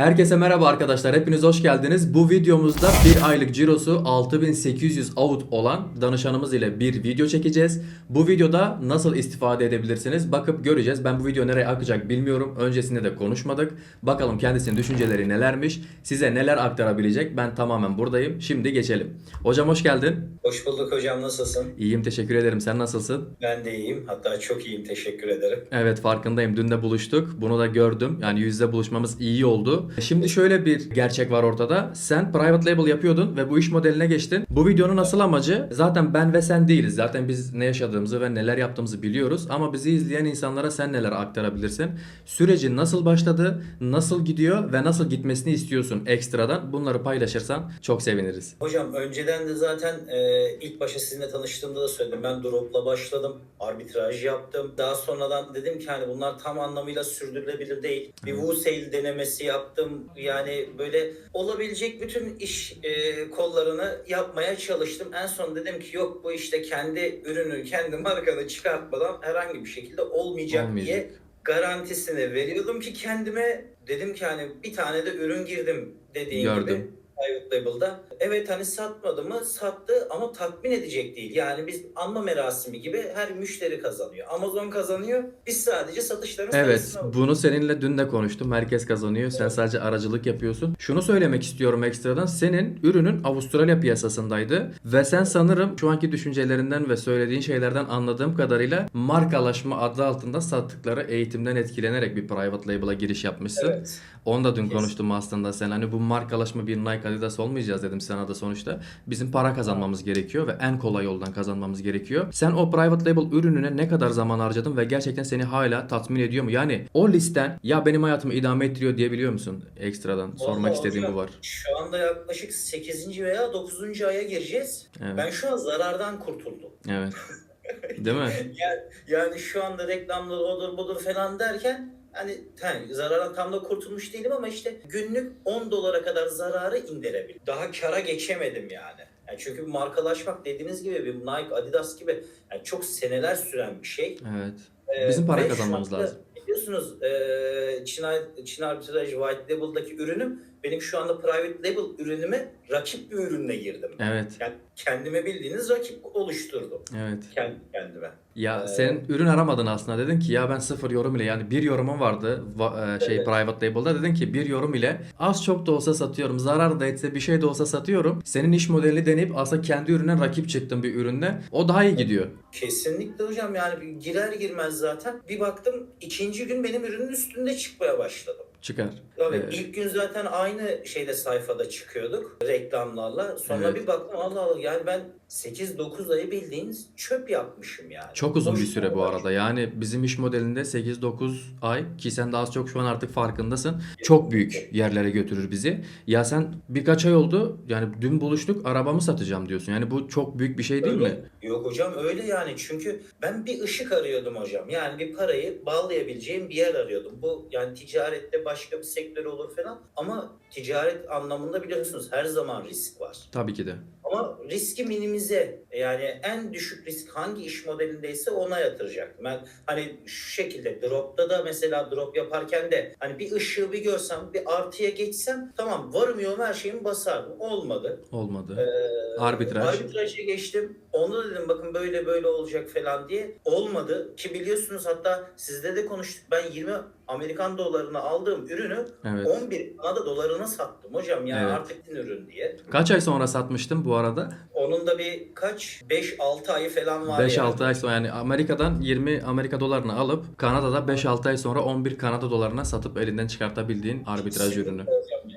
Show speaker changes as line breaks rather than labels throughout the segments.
Herkese merhaba arkadaşlar. Hepiniz hoş geldiniz. Bu videomuzda bir aylık cirosu 6800 out olan danışanımız ile bir video çekeceğiz. Bu videoda nasıl istifade edebilirsiniz bakıp göreceğiz. Ben bu video nereye akacak bilmiyorum. Öncesinde de konuşmadık. Bakalım kendisinin düşünceleri nelermiş. Size neler aktarabilecek. Ben tamamen buradayım. Şimdi geçelim. Hocam hoş geldin.
Hoş bulduk hocam nasılsın?
İyiyim teşekkür ederim. Sen nasılsın?
Ben de iyiyim. Hatta çok iyiyim. Teşekkür ederim.
Evet farkındayım. Dün de buluştuk. Bunu da gördüm. Yani yüzde buluşmamız iyi oldu. Şimdi şöyle bir gerçek var ortada. Sen private label yapıyordun ve bu iş modeline geçtin. Bu videonun asıl amacı zaten ben ve sen değiliz. Zaten biz ne yaşadığımızı ve neler yaptığımızı biliyoruz. Ama bizi izleyen insanlara sen neler aktarabilirsin? Süreci nasıl başladı? Nasıl gidiyor? Ve nasıl gitmesini istiyorsun ekstradan? Bunları paylaşırsan çok seviniriz.
Hocam önceden de zaten e, ilk başta sizinle tanıştığımda da söyledim. Ben dropla başladım. Arbitraj yaptım. Daha sonradan dedim ki hani bunlar tam anlamıyla sürdürülebilir değil. Bir Wholesale denemesi yaptım. Yani böyle olabilecek bütün iş e, kollarını yapmaya çalıştım. En son dedim ki yok bu işte kendi ürünü, kendi markanı çıkartmadan herhangi bir şekilde olmayacak,
Olmayacak.
diye garantisini veriyordum ki kendime dedim ki hani bir tane de ürün girdim dediğin
Gördüm.
gibi private label'da. Evet hani satmadı mı? Sattı ama tatmin edecek değil. Yani biz anma merasimi gibi her müşteri kazanıyor. Amazon kazanıyor. Biz sadece satışların
Evet, bunu seninle dün de konuştum. Herkes kazanıyor. Sen sadece aracılık yapıyorsun. Şunu söylemek istiyorum ekstradan. Senin ürünün Avustralya piyasasındaydı ve sen sanırım şu anki düşüncelerinden ve söylediğin şeylerden anladığım kadarıyla markalaşma adı altında sattıkları eğitimden etkilenerek bir private label'a giriş yapmışsın.
Evet.
Onu da dün
Kesin.
konuştum aslında sen. Hani bu markalaşma bir Nike Adidas olmayacağız dedim sana da sonuçta. Bizim para kazanmamız gerekiyor ve en kolay yoldan kazanmamız gerekiyor. Sen o private label ürününe ne kadar zaman harcadın ve gerçekten seni hala tatmin ediyor mu? Yani o listen ya benim hayatımı idame ettiriyor diyebiliyor musun? Ekstradan sormak
Vallahi
istediğim
hocam,
bu var.
Şu anda yaklaşık 8. veya 9. aya gireceğiz.
Evet.
Ben şu an zarardan kurtuldum.
Evet. Değil mi?
Yani, yani şu anda reklamlar odur budur falan derken hani hani zarardan tam da kurtulmuş değilim ama işte günlük 10 dolara kadar zararı indirebildim. Daha kara geçemedim yani. yani çünkü markalaşmak dediğiniz gibi bir Nike, Adidas gibi yani çok seneler süren bir şey.
Evet.
Ee,
Bizim para kazanmamız lazım.
Biliyorsunuz e, Çin, Çin Arbitraj White Label'daki ürünüm benim şu anda private label ürünüme rakip bir ürünle girdim.
Evet.
Yani kendime bildiğiniz rakip oluşturdum.
Evet.
Kendi kendime.
Ya
Ee,
sen ürün aramadın aslında. Dedin ki ya ben sıfır yorum ile yani bir yorumum vardı va- e, şey
Evet.
private label'da. Dedin ki bir yorum ile az çok da olsa satıyorum. Zarar da etse bir şey de olsa satıyorum. Senin iş modelini deneyip aslında kendi ürüne rakip çıktın bir ürünle. O daha iyi gidiyor.
Kesinlikle hocam yani girer girmez zaten bir baktım ikinci gün benim ürünün üstünde çıkmaya başladım.
Çıkar.
Tabii
Evet.
ilk gün zaten aynı şeyde sayfada çıkıyorduk reklamlarla. Sonra
Evet.
bir baktım Allah Allah yani ben 8-9 ayı bildiğiniz çöp yapmışım yani.
Çok uzun bir
Boş
süre bu arada. Yani bizim iş modelinde 8-9 ay ki sen de az çok şu an artık farkındasın. Çok büyük yerlere götürür bizi. Ya sen birkaç ay oldu yani dün buluştuk arabamı satacağım diyorsun. Yani bu çok büyük bir şey değil
Öyle.
mi?
Yok hocam öyle yani çünkü ben bir ışık arıyordum hocam. Yani bir parayı bağlayabileceğim bir yer arıyordum. Bu yani ticarette başka bir sektör olur falan ama ticaret anlamında biliyorsunuz her zaman risk var.
Tabii ki de.
Ama riski minimize yani en düşük risk hangi iş modelindeyse ona yatıracaktım. Ben hani şu şekilde dropta da mesela drop yaparken de hani bir ışığı bir görsem bir artıya geçsem tamam varım yoğum her şeyimi basardım. Olmadı.
Olmadı.
Ee,
Arbitraj.
Arbitraja geçtim. Onda dedim bakın böyle böyle olacak falan diye. Olmadı ki biliyorsunuz hatta sizde de konuştuk. Ben 20 Amerikan dolarına aldığım ürünü
Evet.
11 Kanada dolarına sattım hocam. Yani
Evet.
artık din ürün diye.
Kaç ay sonra satmıştım bu arada?
Onun da bir kaç 5-6 ayı falan var
5-6 ay sonra yani Amerika'dan 20 Amerika dolarını alıp Kanada'da 5-6 ay sonra 11 Kanada dolarına satıp elinden çıkartabildiğin arbitraj ürünü.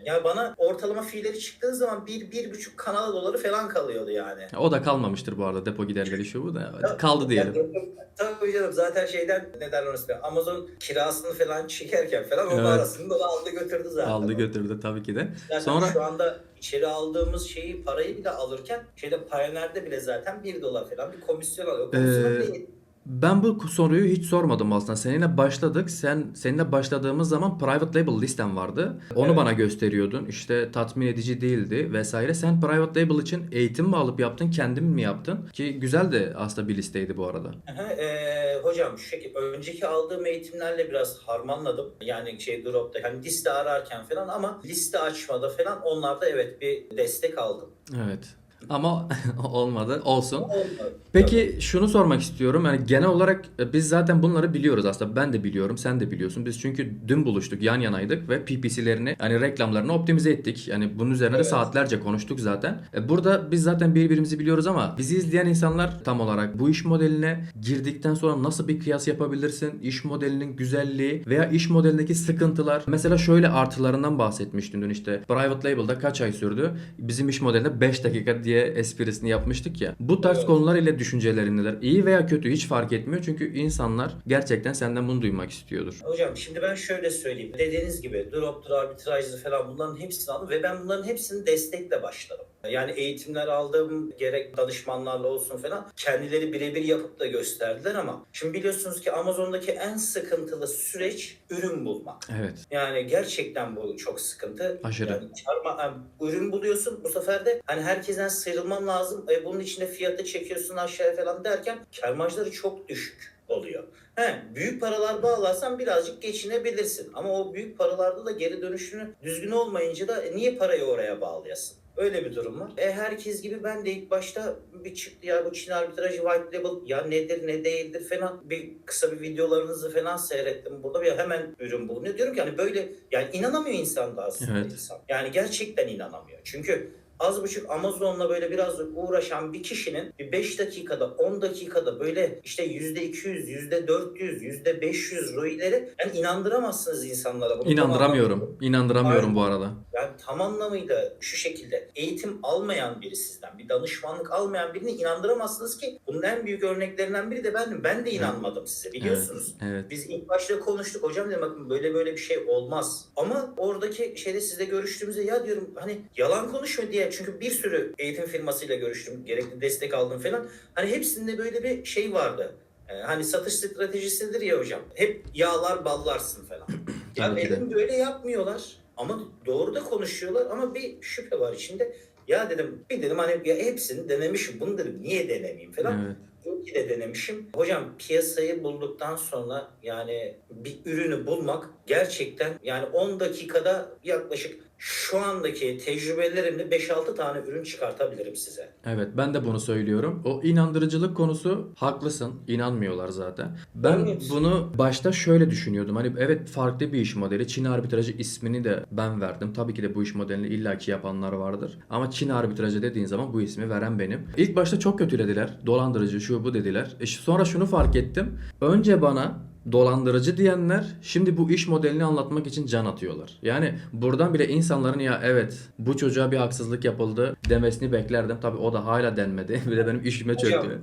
Yani bana ortalama fiilleri çıktığı zaman 1-1,5 Kanada doları falan kalıyordu yani.
O da kalmamıştır bu arada depo giderleri şu bu da kaldı diyelim.
Yani, tabii canım zaten şeyden ne derler ismi? Amazon kirasını falan çekerken falan onun
Evet.
arasında da aldı götürdü zaten.
Aldı götürdü tabii ki de.
Zaten
Sonra
şu anda içeri aldığımız şeyi parayı bile alırken şeyde Pioneer'de bile zaten 1 dolar falan bir komisyon alıyor. Komisyon
Ee,
değil.
Ben bu soruyu hiç sormadım aslında. Seninle başladık. Sen seninle başladığımız zaman private label listem vardı. Onu
Evet.
bana gösteriyordun. İşte tatmin edici değildi vesaire. Sen private label için eğitim mi alıp yaptın, kendin mi yaptın? Ki güzel de aslında bir listeydi bu arada.
Aha, e, hocam şu şekilde önceki aldığım eğitimlerle biraz harmanladım. Yani şey dropta hani liste ararken falan ama liste açmada falan onlarda evet bir destek aldım.
Evet. Ama olmadı. Olsun.
Olmadı.
Peki şunu sormak istiyorum. Yani genel olarak e, biz zaten bunları biliyoruz aslında. Ben de biliyorum, sen de biliyorsun. Biz çünkü dün buluştuk, yan yanaydık ve PPC'lerini yani reklamlarını optimize ettik. Yani bunun üzerine de
Evet.
saatlerce konuştuk zaten. E, Burada biz zaten birbirimizi biliyoruz ama bizi izleyen insanlar tam olarak bu iş modeline girdikten sonra nasıl bir kıyas yapabilirsin? İş modelinin güzelliği veya iş modelindeki sıkıntılar. Mesela şöyle artılarından bahsetmiştin dün işte. Private Label'da kaç ay sürdü? Bizim iş modelinde 5 dakika diye esprisini yapmıştık ya. Bu tarz
Evet.
konular ile düşüncelerin neler? İyi veya kötü hiç fark etmiyor çünkü insanlar gerçekten senden bunu duymak istiyordur.
Hocam şimdi ben şöyle söyleyeyim. Dediğiniz gibi drop'tur, arbitrajdır falan bunların hepsini aldım ve ben bunların hepsini destekle başladım. Yani eğitimler aldım, gerek danışmanlarla olsun falan. Kendileri birebir yapıp da gösterdiler ama şimdi biliyorsunuz ki Amazon'daki en sıkıntılı süreç ürün bulmak.
Evet.
Yani gerçekten bu çok sıkıntı.
Aşırı.
Yani çarma, yani ürün buluyorsun bu sefer de hani herkesten sıyrılman lazım. E, bunun içinde fiyatı çekiyorsun aşağıya falan derken kar marjları çok düşük oluyor. He, büyük paralar bağlarsan birazcık geçinebilirsin. Ama o büyük paralarda da geri dönüşünü düzgün olmayınca da e, niye parayı oraya bağlayasın? Öyle bir durum var. E herkes gibi ben de ilk başta bir çıktı ya bu Çin arbitrajı white label ya nedir ne değildir falan bir kısa bir videolarınızı falan seyrettim burada bir hemen ürün bulunuyor. Diyorum ki hani böyle yani inanamıyor insan da aslında
Evet.
insan. Yani gerçekten inanamıyor. Çünkü az buçuk Amazon'la böyle biraz uğraşan bir kişinin bir 5 dakikada 10 dakikada böyle işte %200, %400, %500 ROI'leri yani inandıramazsınız insanlara. Bunu
İnandıramıyorum. İnandıramıyorum bu arada.
yani tam anlamıyla şu şekilde eğitim almayan biri sizden, bir danışmanlık almayan birini inandıramazsınız ki bunun en büyük örneklerinden biri de bendim. Ben de inanmadım size biliyorsunuz.
Evet.
Biz ilk başta konuştuk hocam dedim bakın böyle böyle bir şey olmaz. Ama oradaki şeyde sizle görüştüğümüzde ya diyorum hani yalan konuşma diye çünkü bir sürü eğitim firmasıyla görüştüm. Gerekli destek aldım falan. Hani hepsinde böyle bir şey vardı. Ee, hani satış stratejisidir ya hocam. Hep yağlar ballarsın falan. ya
Tabii ki de.
benim böyle yapmıyorlar. Ama doğru da konuşuyorlar ama bir şüphe var içinde. Ya dedim bir dedim hani ya hepsini denemişim bunu dedim niye denemeyeyim falan.
Evet.
İyi ki de denemişim. Hocam piyasayı bulduktan sonra yani bir ürünü bulmak gerçekten yani 10 dakikada yaklaşık şu andaki tecrübelerimle 5-6 tane ürün çıkartabilirim size.
Evet ben de bunu söylüyorum. O inandırıcılık konusu haklısın. İnanmıyorlar zaten. Ben
Evet.
bunu başta şöyle düşünüyordum. Hani evet farklı bir iş modeli. Çin arbitrajı ismini de ben verdim. Tabii ki de bu iş modelini illaki yapanlar vardır. Ama Çin arbitrajı dediğin zaman bu ismi veren benim. İlk başta çok kötülediler. Dolandırıcı şu bu dediler. E sonra şunu fark ettim. Önce bana dolandırıcı diyenler şimdi bu iş modelini anlatmak için can atıyorlar. Yani buradan bile insanların ya evet bu çocuğa bir haksızlık yapıldı demesini beklerdim. Tabii o da hala denmedi. bir de benim işime
Hocam,
çöktü.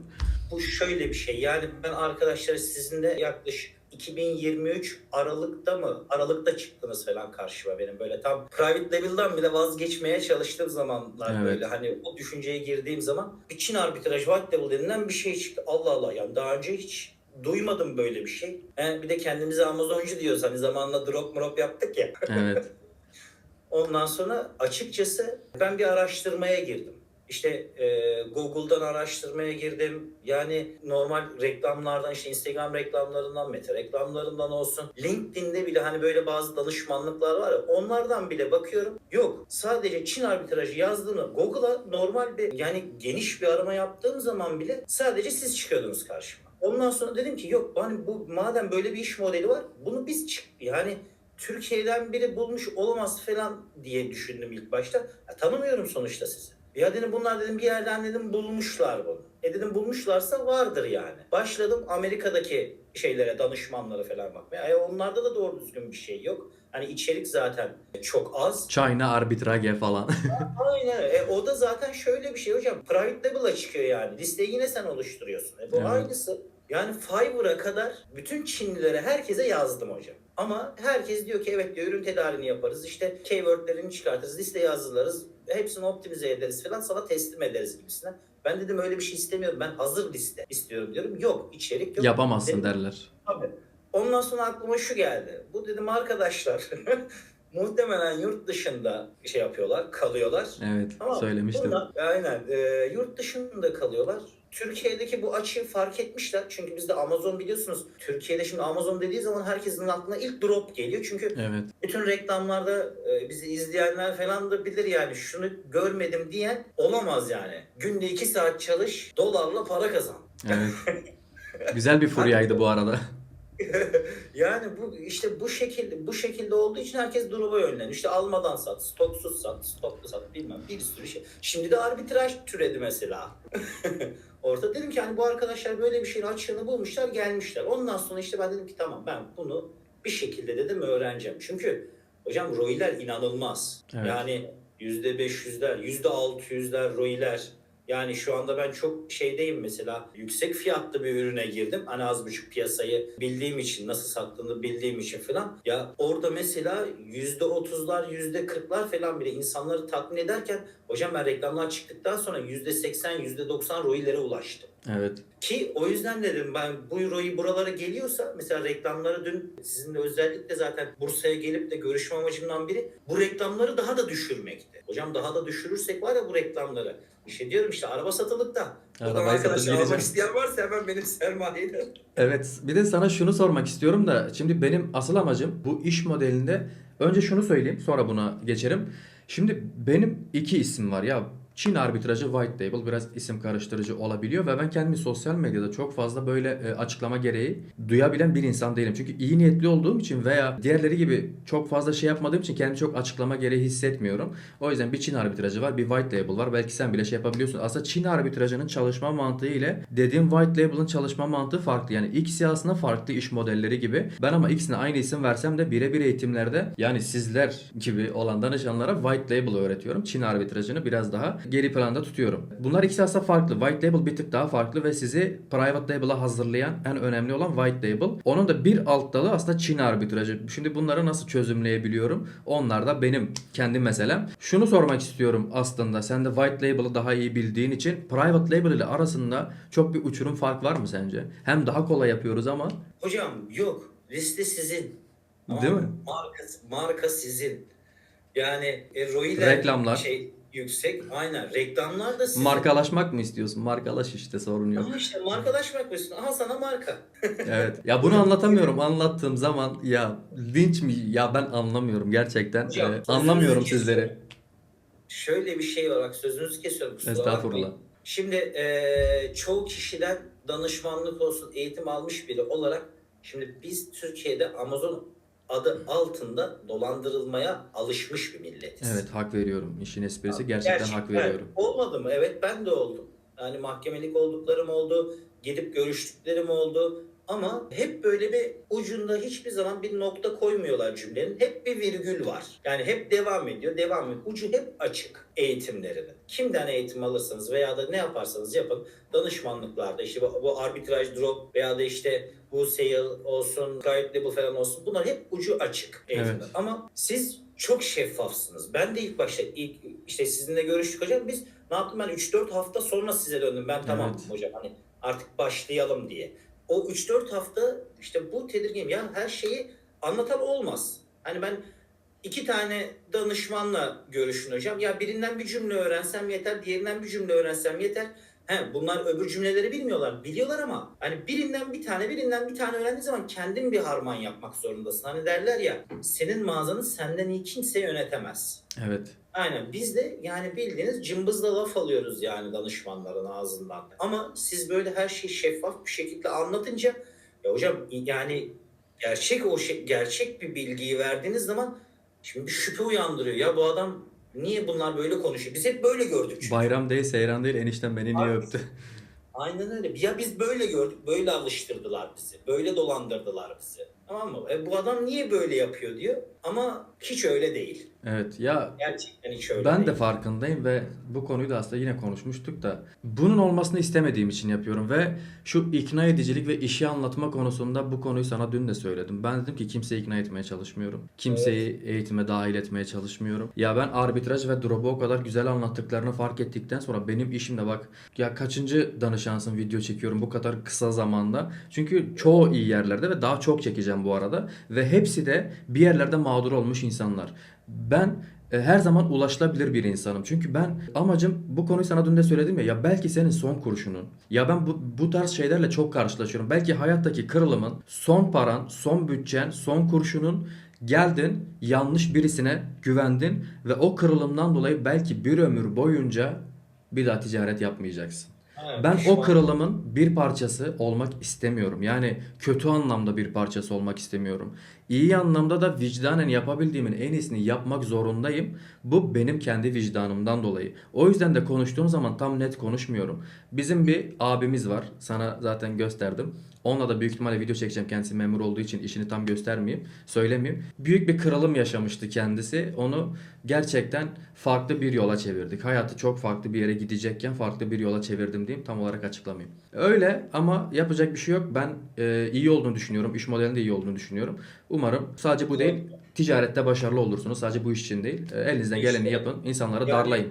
Bu şöyle bir şey yani ben arkadaşlar sizinle yaklaşık 2023 Aralık'ta mı? Aralık'ta çıktınız falan karşıma benim böyle tam private level'dan bile vazgeçmeye çalıştığım zamanlar
Evet.
böyle hani o düşünceye girdiğim zaman bir Çin arbitraj white level denilen bir şey çıktı. Allah Allah yani daha önce hiç duymadım böyle bir şey. He, bir de kendimize Amazoncu diyoruz hani zamanla drop drop yaptık ya.
Evet.
Ondan sonra açıkçası ben bir araştırmaya girdim. İşte e, Google'dan araştırmaya girdim. Yani normal reklamlardan işte Instagram reklamlarından, Meta reklamlarından olsun. LinkedIn'de bile hani böyle bazı danışmanlıklar var ya onlardan bile bakıyorum. Yok sadece Çin arbitrajı yazdığını Google'a normal bir yani geniş bir arama yaptığım zaman bile sadece siz çıkıyordunuz karşıma. Ondan sonra dedim ki yok hani bu madem böyle bir iş modeli var bunu biz çık yani Türkiye'den biri bulmuş olamaz falan diye düşündüm ilk başta. Ya, tanımıyorum sonuçta sizi. Ya dedim bunlar dedim bir yerden dedim bulmuşlar bunu. E dedim bulmuşlarsa vardır yani. Başladım Amerika'daki şeylere, danışmanlara falan bakmaya. E onlarda da doğru düzgün bir şey yok. Hani içerik zaten çok az.
China arbitrage falan.
Aynen. E, o da zaten şöyle bir şey hocam. Private label'a çıkıyor yani. Listeyi yine sen oluşturuyorsun. E, bu
Evet.
aynısı. Yani Fiverr'a kadar bütün Çinlilere herkese yazdım hocam. Ama herkes diyor ki evet diyor ürün tedariğini yaparız. İşte keywordlerini çıkartırız. Listeyi hazırlarız. Hepsini optimize ederiz falan sana teslim ederiz gibisine. Ben dedim öyle bir şey istemiyorum. Ben hazır liste istiyorum diyorum. Yok içerik yok.
Yapamazsın
Dedim,
derler.
Tabii. Ondan sonra aklıma şu geldi. Bu dedim arkadaşlar muhtemelen yurt dışında şey yapıyorlar, kalıyorlar.
Evet
Tamam.
söylemiştim.
Bunlar, aynen. e, yurt dışında kalıyorlar. Türkiye'deki bu açığı fark etmişler. Çünkü bizde Amazon biliyorsunuz. Türkiye'de şimdi Amazon dediği zaman herkesin aklına ilk drop geliyor. Çünkü
Evet.
bütün reklamlarda e, bizi izleyenler falan da bilir yani şunu görmedim diyen olamaz yani. Günde iki saat çalış, dolarla para kazan.
Evet. Güzel bir furyaydı bu arada.
yani bu işte bu şekilde bu şekilde olduğu için herkes drop'a yönleniyor. İşte almadan sat, stoksuz sat, stoklu sat bilmem bir sürü şey. Şimdi de arbitraj türedi mesela. Orada dedim ki hani bu arkadaşlar böyle bir şeyin açığını bulmuşlar gelmişler. Ondan sonra işte ben dedim ki tamam ben bunu bir şekilde dedim öğreneceğim. Çünkü hocam ROI'ler inanılmaz.
Evet.
Yani %500'ler, %600'ler ROI'ler. Yani şu anda ben çok şeydeyim mesela yüksek fiyatlı bir ürüne girdim. Hani az buçuk piyasayı bildiğim için nasıl sattığını bildiğim için falan. Ya orada mesela %30'lar %40'lar falan bile insanları tatmin ederken hocam ben reklamlar çıktıktan sonra %80 %90 ROI'lere ulaştım.
Evet.
Ki o yüzden dedim ben bu euroyu buralara geliyorsa mesela reklamları dün sizinle özellikle zaten Bursa'ya gelip de görüşme amacımdan biri bu reklamları daha da düşürmekti. Hocam daha da düşürürsek var ya bu reklamları. İşte diyorum işte araba satılıkta.
Arabayı
arkadaşlar almak isteyen varsa hemen benim sermayeden.
Evet. Bir de sana şunu sormak istiyorum da şimdi benim asıl amacım bu iş modelinde önce şunu söyleyeyim sonra buna geçerim. Şimdi benim iki isim var ya. Çin arbitrajı White Label biraz isim karıştırıcı olabiliyor ve ben kendimi sosyal medyada çok fazla böyle e, açıklama gereği duyabilen bir insan değilim. Çünkü iyi niyetli olduğum için veya diğerleri gibi çok fazla şey yapmadığım için kendimi çok açıklama gereği hissetmiyorum. O yüzden bir Çin arbitrajı var, bir White Label var. Belki sen bile şey yapabiliyorsun. Aslında Çin arbitrajının çalışma mantığı ile dediğim White Label'ın çalışma mantığı farklı. Yani ikisi aslında farklı iş modelleri gibi. Ben ama ikisine aynı isim versem de birebir eğitimlerde yani sizler gibi olan danışanlara White Label öğretiyorum. Çin arbitrajını biraz daha geri planda tutuyorum. Bunlar ikisi aslında farklı. White Label bir tık daha farklı ve sizi Private Label'a hazırlayan en önemli olan White Label. Onun da bir alt dalı aslında Çin arbitrajı. Şimdi bunları nasıl çözümleyebiliyorum? Onlar da benim kendi meselem. Şunu sormak istiyorum aslında. Sen de White Label'ı daha iyi bildiğin için Private Label ile arasında çok bir uçurum fark var mı sence? Hem daha kolay yapıyoruz ama
Hocam yok. Liste sizin.
Değil mi?
Marka, marka sizin. Yani e, ROI'ler
Reklamlar.
şey yüksek. Aynen. Reklamlar da sizin.
markalaşmak mı istiyorsun? Markalaş işte sorun yok.
Ama işte markalaşmak mısın? Aha sana marka.
Evet. Ya bunu anlatamıyorum. Anlattığım zaman ya linç mi? Ya ben anlamıyorum gerçekten.
Hocam,
Ee, anlamıyorum sizleri.
Şöyle bir şey var bak sözünüzü kesiyorum kusura
Estağfurullah.
bakmayın. Şimdi eee, çoğu kişiden danışmanlık olsun eğitim almış biri olarak şimdi biz Türkiye'de Amazon adı altında dolandırılmaya alışmış bir milletiz.
Evet hak veriyorum. İşin esprisi gerçekten
Gerçek-
hak veriyorum.
Evet, olmadı mı? Evet ben de oldum. Yani mahkemelik olduklarım oldu. Gidip görüştüklerim oldu. Ama hep böyle bir ucunda hiçbir zaman bir nokta koymuyorlar cümlenin. Hep bir virgül var. Yani hep devam ediyor, devam ediyor. Ucu hep açık eğitimlerinin. Kimden eğitim alırsanız veya da ne yaparsanız yapın danışmanlıklarda işte bu, bu arbitraj drop veya da işte bu sale olsun, private label falan olsun bunlar hep ucu açık eğitimler.
Evet.
Ama siz çok şeffafsınız. Ben de ilk başta ilk işte sizinle görüştük hocam biz ne yaptım ben 3-4 hafta sonra size döndüm. Ben tamam
Evet.
hocam hani artık başlayalım diye. O 3-4 hafta işte bu tedirgin ya her şeyi anlatan olmaz. Hani ben iki tane danışmanla görüşün hocam. Ya birinden bir cümle öğrensem yeter, diğerinden bir cümle öğrensem yeter. He, bunlar öbür cümleleri bilmiyorlar. Biliyorlar ama hani birinden bir tane, birinden bir tane öğrendiğin zaman kendin bir harman yapmak zorundasın. Hani derler ya senin mağazanı senden iyi kimse yönetemez.
Evet.
Aynen biz de yani bildiğiniz cımbızla laf alıyoruz yani danışmanların ağzından. Ama siz böyle her şeyi şeffaf bir şekilde anlatınca ya hocam yani gerçek o şey, gerçek bir bilgiyi verdiğiniz zaman şimdi bir şüphe uyandırıyor. Ya bu adam niye bunlar böyle konuşuyor? Biz hep böyle gördük çünkü.
Bayram değil, seyran değil. Enişten beni niye
Abi,
öptü?
Aynen öyle. Ya biz böyle gördük, böyle alıştırdılar bizi. Böyle dolandırdılar bizi. Tamam mı? E, bu adam niye böyle yapıyor diyor. Ama hiç öyle değil.
Evet. Ya
Gerçekten hiç öyle
Ben
değil.
de farkındayım ve bu konuyu da aslında yine konuşmuştuk da bunun olmasını istemediğim için yapıyorum ve şu ikna edicilik ve işi anlatma konusunda bu konuyu sana dün de söyledim. Ben dedim ki kimseyi ikna etmeye çalışmıyorum. Kimseyi eğitime dahil etmeye çalışmıyorum. Ya ben arbitraj ve drop'u o kadar güzel anlattıklarını fark ettikten sonra benim işimde bak ya kaçıncı danışansın video çekiyorum bu kadar kısa zamanda. Çünkü çoğu iyi yerlerde ve daha çok çekeceğim bu arada ve hepsi de bir yerlerde mağdur olmuş insanlar. Ben e, her zaman ulaşılabilir bir insanım. Çünkü ben amacım bu konuyu sana dün de söyledim ya ya belki senin son kurşunun ya ben bu, bu tarz şeylerle çok karşılaşıyorum. Belki hayattaki kırılımın son paran, son bütçen, son kurşunun geldin yanlış birisine güvendin ve o kırılımdan dolayı belki bir ömür boyunca bir daha ticaret yapmayacaksın. Ben o kırılımın bir parçası olmak istemiyorum. Yani kötü anlamda bir parçası olmak istemiyorum. İyi anlamda da vicdanen yapabildiğimin en iyisini yapmak zorundayım. Bu benim kendi vicdanımdan dolayı. O yüzden de konuştuğum zaman tam net konuşmuyorum. Bizim bir abimiz var. Sana zaten gösterdim. Onunla da büyük ihtimalle video çekeceğim. Kendisi memur olduğu için işini tam göstermeyeyim, söylemeyeyim. Büyük bir kırılım yaşamıştı kendisi. Onu gerçekten farklı bir yola çevirdik. Hayatı çok farklı bir yere gidecekken farklı bir yola çevirdim diyeyim. Tam olarak açıklamayayım. Öyle ama yapacak bir şey yok. Ben e, iyi olduğunu düşünüyorum. İş modelinde iyi olduğunu düşünüyorum. Umarım sadece bu değil. Ticarette başarılı olursunuz. Sadece bu iş için değil. E, elinizden geleni
İşte-
yapın. İnsanları
Yani-
darlayın.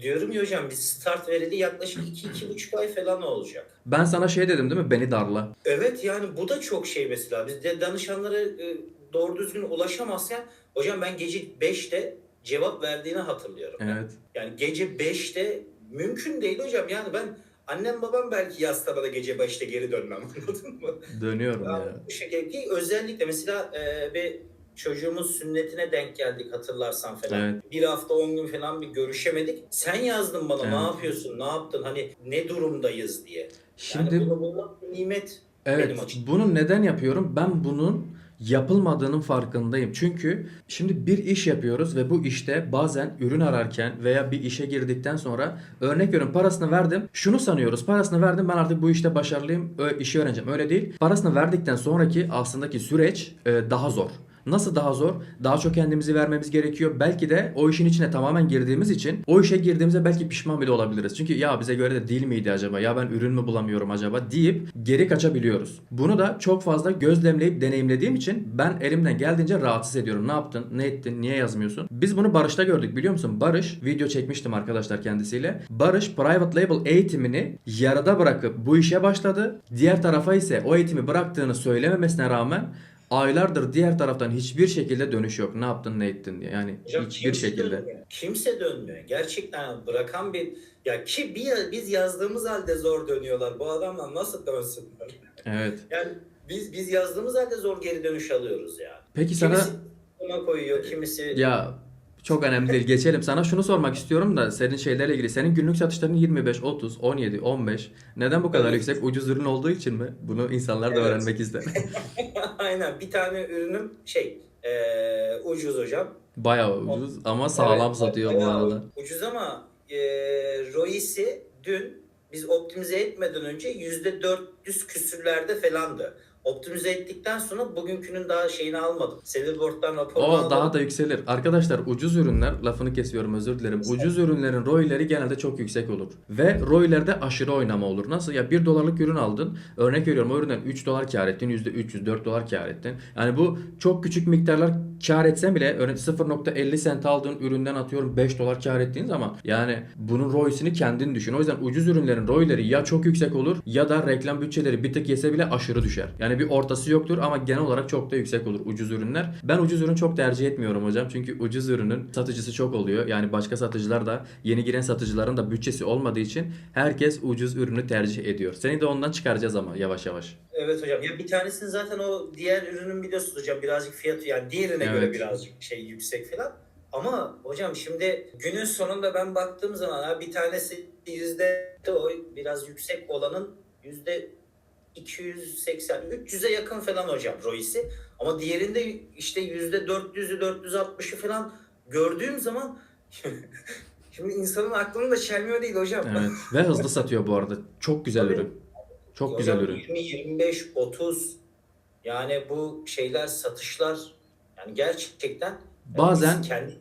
Diyorum ya hocam biz start vereli yaklaşık 2-2,5 ay falan olacak.
Ben sana şey dedim değil mi? Beni darla.
Evet yani bu da çok şey mesela. Biz de danışanlara e, doğru düzgün ulaşamazken hocam ben gece 5'te cevap verdiğini hatırlıyorum.
Evet.
Yani gece 5'te mümkün değil hocam. Yani ben annem babam belki yazsa da gece 5'te geri dönmem anladın mı?
Dönüyorum
Ya, bu şekilde ki özellikle mesela e, bir çocuğumuz sünnetine denk geldik hatırlarsan falan.
Evet.
Bir hafta 10 gün falan bir görüşemedik. Sen yazdın bana
Evet.
ne yapıyorsun, ne yaptın, hani ne durumdayız diye.
Şimdi
yani bunu bulmak nimet.
Evet,
benim
bunu neden yapıyorum? Ben bunun yapılmadığının farkındayım. Çünkü şimdi bir iş yapıyoruz ve bu işte bazen ürün ararken veya bir işe girdikten sonra örnek veriyorum parasını verdim. Şunu sanıyoruz. Parasını verdim ben artık bu işte başarılıyım. Ö- işi öğreneceğim. Öyle değil. Parasını verdikten sonraki aslındaki süreç e, daha zor. Nasıl daha zor? Daha çok kendimizi vermemiz gerekiyor. Belki de o işin içine tamamen girdiğimiz için o işe girdiğimizde belki pişman bile olabiliriz. Çünkü ya bize göre de değil miydi acaba? Ya ben ürün mü bulamıyorum acaba? deyip geri kaçabiliyoruz. Bunu da çok fazla gözlemleyip deneyimlediğim için ben elimden geldiğince rahatsız ediyorum. Ne yaptın? Ne ettin? Niye yazmıyorsun? Biz bunu Barış'ta gördük biliyor musun? Barış video çekmiştim arkadaşlar kendisiyle. Barış private label eğitimini yarıda bırakıp bu işe başladı. Diğer tarafa ise o eğitimi bıraktığını söylememesine rağmen aylardır diğer taraftan hiçbir şekilde dönüş yok. Ne yaptın ne ettin diye. Yani
Hocam
hiçbir
kimse
şekilde.
Dönmüyor. Kimse dönmüyor. Gerçekten bırakan bir ya ki bir biz yazdığımız halde zor dönüyorlar. Bu adamlar nasıl dönsünler?
Evet.
Yani biz biz yazdığımız halde zor geri dönüş alıyoruz ya.
Peki sana
Kimisi ona koyuyor, kimisi
ya çok önemli değil. Geçelim. Sana şunu sormak istiyorum da senin şeylerle ilgili. Senin günlük satışların 25, 30, 17, 15. Neden bu kadar yüksek? Ucuz ürün olduğu için mi? Bunu insanlar da
Evet.
öğrenmek ister.
Aynen bir tane ürünüm şey eee, ucuz hocam.
Bayağı ucuz ama sağlam
Evet,
satıyor bu
bayağı
arada.
Ucuz ama eee Royce'i dün biz optimize etmeden önce yüzde 400 küsürlerde falandı. Optimize ettikten sonra bugünkünün daha şeyini almadım. Silverboard'dan raporunu
O
almadım.
daha da yükselir. Arkadaşlar ucuz ürünler lafını kesiyorum özür dilerim. Ucuz ürünlerin ROI'leri genelde çok yüksek olur. Ve ROI'lerde aşırı oynama olur. Nasıl? Ya 1 dolarlık ürün aldın. Örnek veriyorum o üründen 3 dolar kar ettin. %300 4 dolar kar ettin. Yani bu çok küçük miktarlar kar etsen bile örneğin 0.50 sent aldığın üründen atıyorum 5 dolar kar ettiğin zaman yani bunun ROI'sini kendin düşün. O yüzden ucuz ürünlerin ROI'leri ya çok yüksek olur ya da reklam bütçeleri bir tık yese bile aşırı düşer. Yani bir ortası yoktur ama genel olarak çok da yüksek olur ucuz ürünler. Ben ucuz ürün çok tercih etmiyorum hocam. Çünkü ucuz ürünün satıcısı çok oluyor. Yani başka satıcılar da yeni giren satıcıların da bütçesi olmadığı için herkes ucuz ürünü tercih ediyor. Seni de ondan çıkaracağız ama yavaş yavaş.
Evet hocam. Ya bir tanesinin zaten o diğer ürünün biliyorsunuz hocam birazcık fiyatı yani diğerine göre
Evet.
birazcık şey yüksek falan. Ama hocam şimdi günün sonunda ben baktığım zaman ha bir tanesi yüzde o biraz yüksek olanın yüzde 280 300'e yakın falan hocam Royce'i. Ama diğerinde işte yüzde 400'ü 460'ı falan gördüğüm zaman şimdi insanın aklını da çelmiyor değil hocam.
Evet. Ve hızlı satıyor bu arada. Çok güzel
Tabii.
ürün. Çok güzel
Hocam
ürün.
20, 25, 30 yani bu şeyler satışlar yani gerçekten yani
Bazen
kendi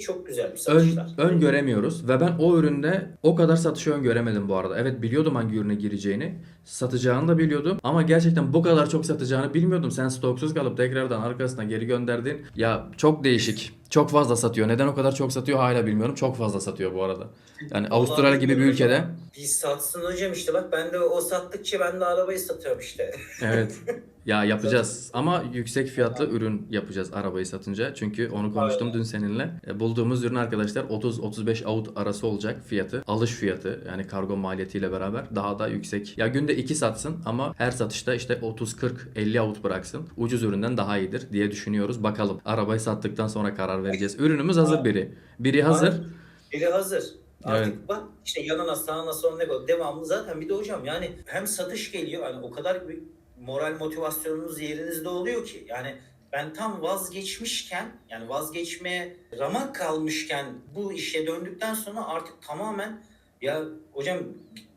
çok güzel bir
ön,
satışlar.
ön göremiyoruz ve ben o üründe o kadar satışı ön göremedim bu arada. Evet biliyordum hangi ürüne gireceğini. Satacağını da biliyordum ama gerçekten bu kadar çok satacağını bilmiyordum. Sen stoksuz kalıp tekrardan arkasına geri gönderdin. Ya çok değişik. Çok fazla satıyor. Neden o kadar çok satıyor hala bilmiyorum. Çok fazla satıyor bu arada. Yani Avustralya gibi bir ülkede.
Bir satsın hocam işte bak ben de o sattıkça ben de arabayı satıyorum işte.
Evet. Ya yapacağız ama yüksek fiyatlı ürün yapacağız arabayı satınca. Çünkü onu konuştum dün seninle. E, Bulduğumuz ürün arkadaşlar 30-35 out arası olacak fiyatı. Alış fiyatı yani kargo maliyetiyle beraber daha da yüksek. Ya günde 2 satsın ama her satışta işte 30-40-50 out bıraksın. Ucuz üründen daha iyidir diye düşünüyoruz. Bakalım arabayı sattıktan sonra karar vereceğiz. Ürünümüz hazır biri. Biri hazır.
Biri hazır. Artık
Evet.
bak işte yanına sağına sonuna ne devamlı zaten bir de hocam yani hem satış geliyor hani o kadar bir moral motivasyonunuz yerinizde oluyor ki yani ben tam vazgeçmişken yani vazgeçmeye ramak kalmışken bu işe döndükten sonra artık tamamen ya hocam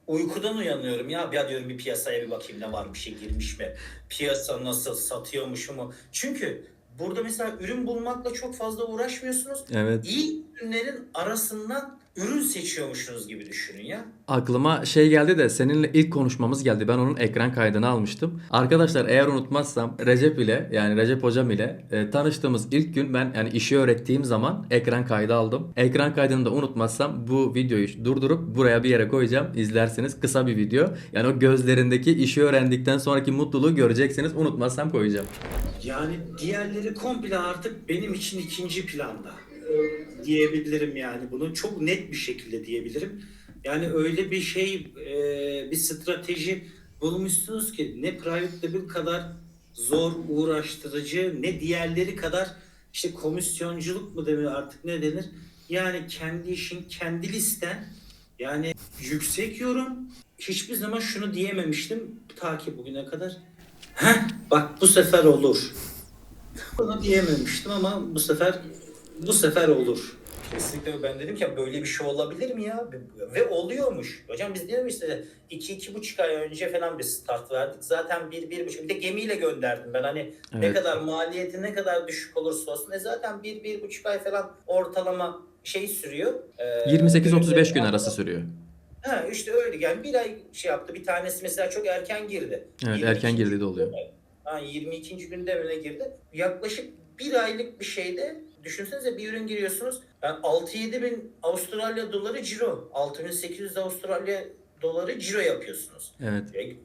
uykudan uyanıyorum ya ya diyorum bir piyasaya bir bakayım ne var bir şey girmiş mi piyasa nasıl satıyormuş mu çünkü burada mesela ürün bulmakla çok fazla uğraşmıyorsunuz
Evet.
iyi ürünlerin arasından ürün seçiyormuşsunuz gibi düşünün ya.
Aklıma şey geldi de seninle ilk konuşmamız geldi. Ben onun ekran kaydını almıştım. Arkadaşlar eğer unutmazsam Recep ile yani Recep hocam ile e, tanıştığımız ilk gün ben yani işi öğrettiğim zaman ekran kaydı aldım. Ekran kaydını da unutmazsam bu videoyu durdurup buraya bir yere koyacağım. İzlersiniz. Kısa bir video. Yani o gözlerindeki işi öğrendikten sonraki mutluluğu göreceksiniz. Unutmazsam koyacağım.
Yani diğerleri komple artık benim için ikinci planda diyebilirim yani bunu çok net bir şekilde diyebilirim. Yani öyle bir şey e, bir strateji bulmuşsunuz ki ne private label kadar zor uğraştırıcı ne diğerleri kadar işte komisyonculuk mu denir artık ne denir? Yani kendi işin kendi listen yani yüksek yorum hiçbir zaman şunu diyememiştim ta ki bugüne kadar. Heh, bak bu sefer olur. Bunu diyememiştim ama bu sefer bu sefer olur.
Kesinlikle ben dedim ki böyle bir şey olabilir mi ya? Ve oluyormuş. Hocam biz diyelim işte 2-2,5 ay önce falan bir start verdik. Zaten 1-1,5 bir de gemiyle gönderdim ben hani ne
Evet.
kadar maliyeti ne kadar düşük olursa olsun. E zaten 1-1,5 ay falan ortalama şey sürüyor. Ee,
28-35 gün arası sürüyor.
Ha işte öyle yani bir ay şey yaptı. Bir tanesi mesela çok erken girdi.
Evet
22.
erken girdiği de oluyor.
Ha, 22. günde öne girdi. Yaklaşık bir aylık bir şeyde düşünsenize bir ürün giriyorsunuz. Yani 6-7 bin Avustralya doları ciro. 6800 Avustralya doları ciro yapıyorsunuz.
Evet.
E,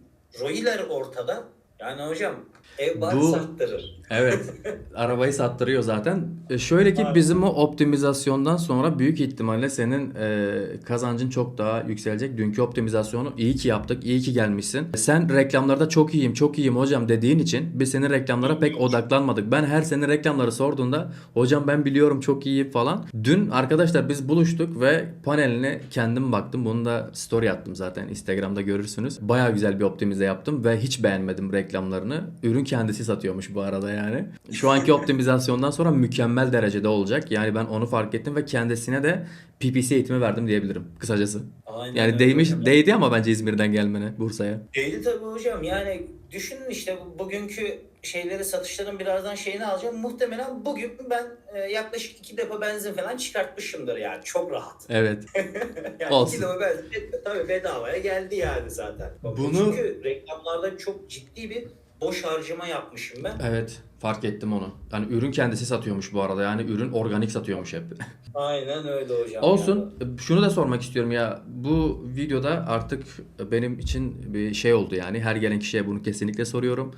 Roiler ortada. Yani hocam ev
Bu-
sattırır.
Evet. Arabayı sattırıyor zaten. E, şöyle ki
Aynen.
bizim o optimizasyondan sonra büyük ihtimalle senin e, kazancın çok daha yükselecek. Dünkü optimizasyonu iyi ki yaptık, iyi ki gelmişsin. Sen reklamlarda çok iyiyim, çok iyiyim hocam dediğin için biz senin reklamlara pek odaklanmadık. Ben her senin reklamları sorduğunda hocam ben biliyorum çok iyiyim falan. Dün arkadaşlar biz buluştuk ve paneline kendim baktım. Bunu da story attım zaten Instagram'da görürsünüz. Baya güzel bir optimize yaptım ve hiç beğenmedim reklamlarını. Ürün kendisi satıyormuş bu arada yani. Şu anki optimizasyondan sonra mükemmel derecede olacak. Yani ben onu fark ettim ve kendisine de PPC eğitimi verdim diyebilirim kısacası.
Aynen
Yani değmiş
hocam.
değdi ama bence İzmir'den gelmene Bursa'ya.
Değdi tabii hocam. Yani düşünün işte bu- bugünkü şeyleri satışların birazdan şeyini alacağım. Muhtemelen bugün ben e, yaklaşık iki depo benzin falan çıkartmışımdır yani. Çok rahat.
Evet.
yani
Olsun.
iki depo benzin tabii bedavaya geldi yani zaten.
Bunu-
Çünkü reklamlarda çok ciddi bir boş harcama yapmışım ben.
Evet. Fark ettim onu. Yani ürün kendisi satıyormuş bu arada. Yani ürün organik satıyormuş hep.
Aynen öyle hocam.
Olsun. Şunu da sormak istiyorum ya. Bu videoda artık benim için bir şey oldu yani. Her gelen kişiye bunu kesinlikle soruyorum.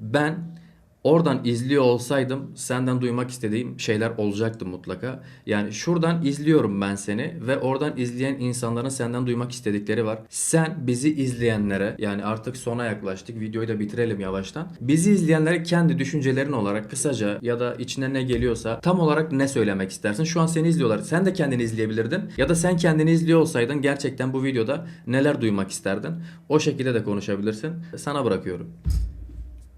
Ben oradan izliyor olsaydım senden duymak istediğim şeyler olacaktı mutlaka. Yani şuradan izliyorum ben seni ve oradan izleyen insanların senden duymak istedikleri var. Sen bizi izleyenlere yani artık sona yaklaştık. Videoyu da bitirelim yavaştan. Bizi izleyenlere kendi düşüncelerin olarak kısaca ya da içine ne geliyorsa tam olarak ne söylemek istersin? Şu an seni izliyorlar. Sen de kendini izleyebilirdin. Ya da sen kendini izliyor olsaydın gerçekten bu videoda neler duymak isterdin? O şekilde de konuşabilirsin. Sana bırakıyorum.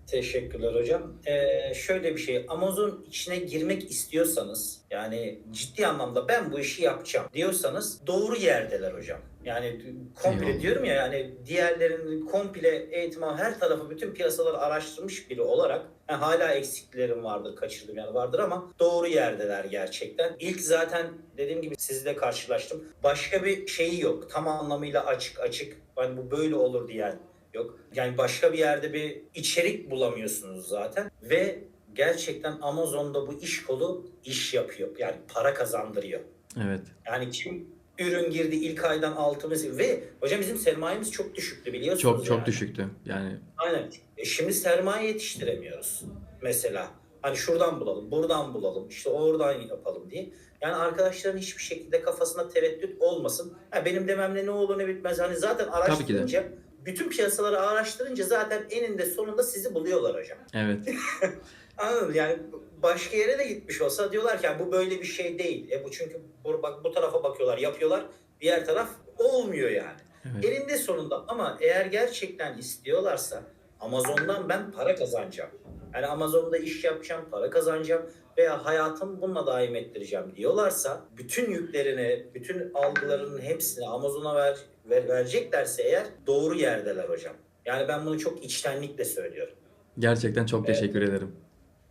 Teşekkürler hocam. Ee, şöyle bir şey, Amazon içine girmek istiyorsanız, yani ciddi anlamda ben bu işi yapacağım diyorsanız doğru yerdeler hocam. Yani komple
Eyvallah.
diyorum ya yani diğerlerinin komple eğitim her tarafı bütün piyasaları araştırmış biri olarak ha, hala eksiklerim vardır, kaçırdığım yer vardır ama doğru yerdeler gerçekten. İlk zaten dediğim gibi sizle karşılaştım. Başka bir şeyi yok. Tam anlamıyla açık açık. Hani bu böyle olur diyen yok. Yani başka bir yerde bir içerik bulamıyorsunuz zaten ve gerçekten Amazon'da bu iş kolu iş yapıyor. Yani para kazandırıyor.
Evet.
Yani kim ürün girdi ilk aydan altımız ve hocam bizim sermayemiz çok düşüktü biliyorsunuz.
Çok çok
yani.
düşüktü. Yani
Aynen. E şimdi sermaye yetiştiremiyoruz mesela. Hani şuradan bulalım, buradan bulalım, işte oradan yapalım diye. Yani arkadaşların hiçbir şekilde kafasında tereddüt olmasın. Ha benim dememle ne olur ne bitmez. Hani zaten araştırınca, bütün piyasaları araştırınca zaten eninde sonunda sizi buluyorlar hocam.
evet.
Anladın mı? Yani başka yere de gitmiş olsa diyorlar ki "Yani bu böyle bir şey değil. E bu çünkü bu, bak bu tarafa bakıyorlar, yapıyorlar. Diğer taraf olmuyor yani.
Evet.
Elinde sonunda ama eğer gerçekten istiyorlarsa Amazon'dan ben para kazanacağım. Yani Amazon'da iş yapacağım, para kazanacağım veya hayatımı bununla daim ettireceğim diyorlarsa bütün yüklerini, bütün algılarının hepsini Amazon'a ver, ver- vereceklerse eğer doğru yerdeler hocam. Yani ben bunu çok içtenlikle söylüyorum.
Gerçekten çok
Evet.
teşekkür ederim.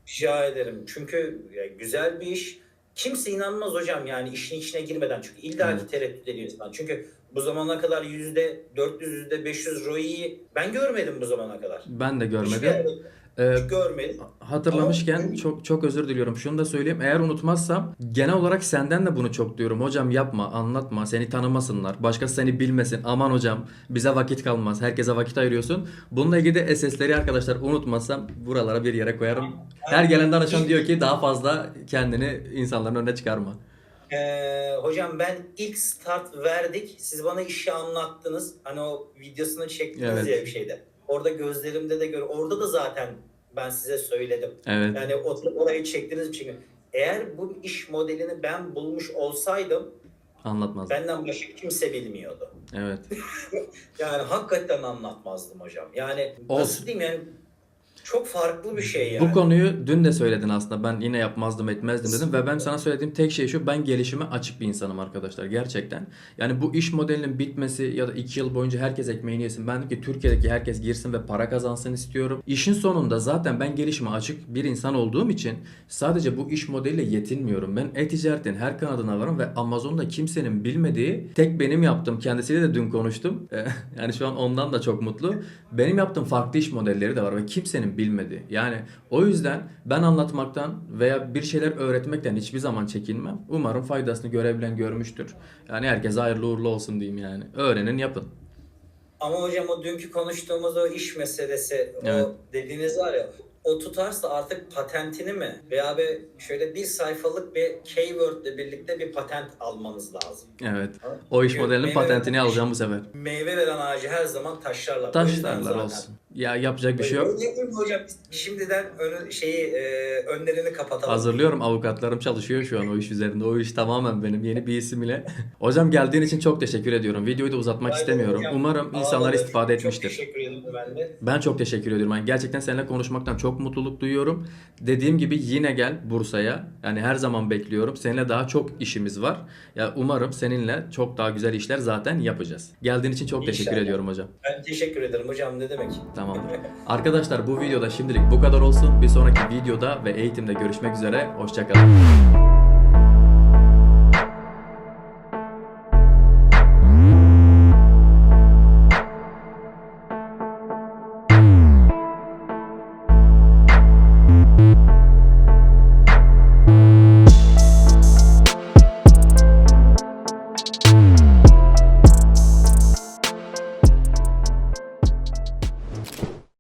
Rica ederim. Çünkü ya, güzel bir iş. Kimse inanmaz hocam yani işin içine girmeden. Çünkü illa ki
Evet.
tereddüt ediyor insan. Çünkü bu zamana kadar yüzde 400, yüzde 500 ROI'yi ben görmedim bu zamana kadar.
Ben de görmedim.
görmedim.
Ee,
görmedim.
Hatırlamışken
Ama-
çok çok özür diliyorum. Şunu da söyleyeyim. Eğer unutmazsam genel olarak senden de bunu çok diyorum. Hocam yapma, anlatma. Seni tanımasınlar. Başkası seni bilmesin. Aman hocam bize vakit kalmaz. Herkese vakit ayırıyorsun. Bununla ilgili de SS'leri arkadaşlar unutmazsam buralara bir yere koyarım. Her gelen danışan diyor ki daha fazla kendini insanların önüne çıkarma.
Ee, hocam ben ilk start verdik. Siz bana işi anlattınız. Hani o videosunu çektiniz
Evet.
ya bir şeyde. Orada gözlerimde de gör. Orada da zaten ben size söyledim.
Evet.
Yani orayı çektiğiniz için. Eğer bu iş modelini ben bulmuş olsaydım
Anlatmaz.
benden başka kimse bilmiyordu.
Evet.
Yani hakikaten anlatmazdım hocam. Yani
Olsun.
nasıl diyeyim yani çok farklı bir şey yani.
Bu konuyu dün de söyledin aslında. Ben yine yapmazdım etmezdim dedim ve ben sana söylediğim tek şey şu. Ben gelişime açık bir insanım arkadaşlar gerçekten. Yani bu iş modelinin bitmesi ya da 2 yıl boyunca herkes ekmeğini yesin. Ben ki Türkiye'deki herkes girsin ve para kazansın istiyorum. İşin sonunda zaten ben gelişime açık bir insan olduğum için sadece bu iş modeliyle yetinmiyorum. Ben e-ticaretin her kanadına varım ve Amazon'da kimsenin bilmediği tek benim yaptığım kendisiyle de dün konuştum. Yani şu an ondan da çok mutlu. Benim yaptığım farklı iş modelleri de var ve kimsenin bilmediği. Yani o yüzden ben anlatmaktan veya bir şeyler öğretmekten hiçbir zaman çekinmem. Umarım faydasını görebilen görmüştür. Yani herkese hayırlı uğurlu olsun diyeyim yani. Öğrenin yapın.
Ama hocam o dünkü konuştuğumuz o iş meselesi,
Evet.
o dediğiniz var ya o tutarsa artık patentini mi veya bir şöyle bir sayfalık bir keyword ile birlikte bir patent almanız lazım.
Evet. O iş modelinin
meyve-
patentini alacağım bu sefer.
Meyve veren ağacı her zaman Taşlarlar zaten-
olsun. Ya yapacak bir şey yok.
Yapayım mı hocam şimdiden önü, şeyi e, önlerini kapatalım.
Hazırlıyorum avukatlarım çalışıyor şu an o iş üzerinde. O iş tamamen benim yeni bir isim ile. Hocam geldiğin için çok teşekkür ediyorum. Videoyu da uzatmak
Aynen
istemiyorum.
hocam.
Umarım insanlar istifade
Çok
etmiştir.
teşekkür ederim ben de.
Ben çok teşekkür ediyorum. Yani gerçekten seninle konuşmaktan çok mutluluk duyuyorum. Dediğim gibi yine gel Bursa'ya. Yani her zaman bekliyorum. Seninle daha çok işimiz var. Ya umarım seninle çok daha güzel işler zaten yapacağız. Geldiğin için çok teşekkür
İnşallah.
ediyorum hocam.
Ben teşekkür ederim hocam ne demek.
Tamamdır. Arkadaşlar bu videoda şimdilik bu kadar olsun. Bir sonraki videoda ve eğitimde görüşmek üzere. Hoşçakalın.